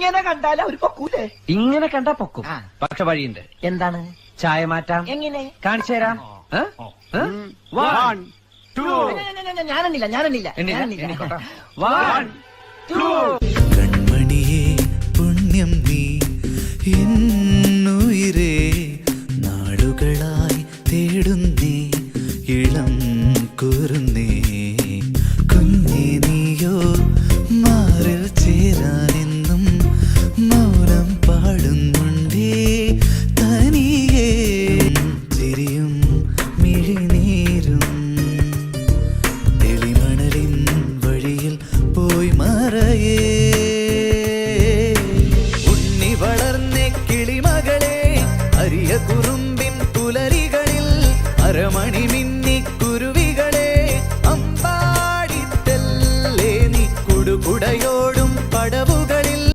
ഇങ്ങനെ കണ്ടാൽ അവർ പൊക്കൂലേ? ഇങ്ങനെ കണ്ടാ പൊക്കും. പക്ഷെ വഴിയുണ്ട്. എന്താണ്? ചായ മാറ്റാം. എങ്ങനെ? കാണിച്ചു തരാം. ഞാനെണ്ണില്ല ഞാനെണ്ണില്ല ഞാനെണ്ണില്ല. വൺ കൺമണിയെ പുണ്യം നീ എന്നുയിരേ നാടുകളായി തേടുന്നേ ഇളം കൂറുന്നേ. குறும்பின் புலரிகளில் அரமணி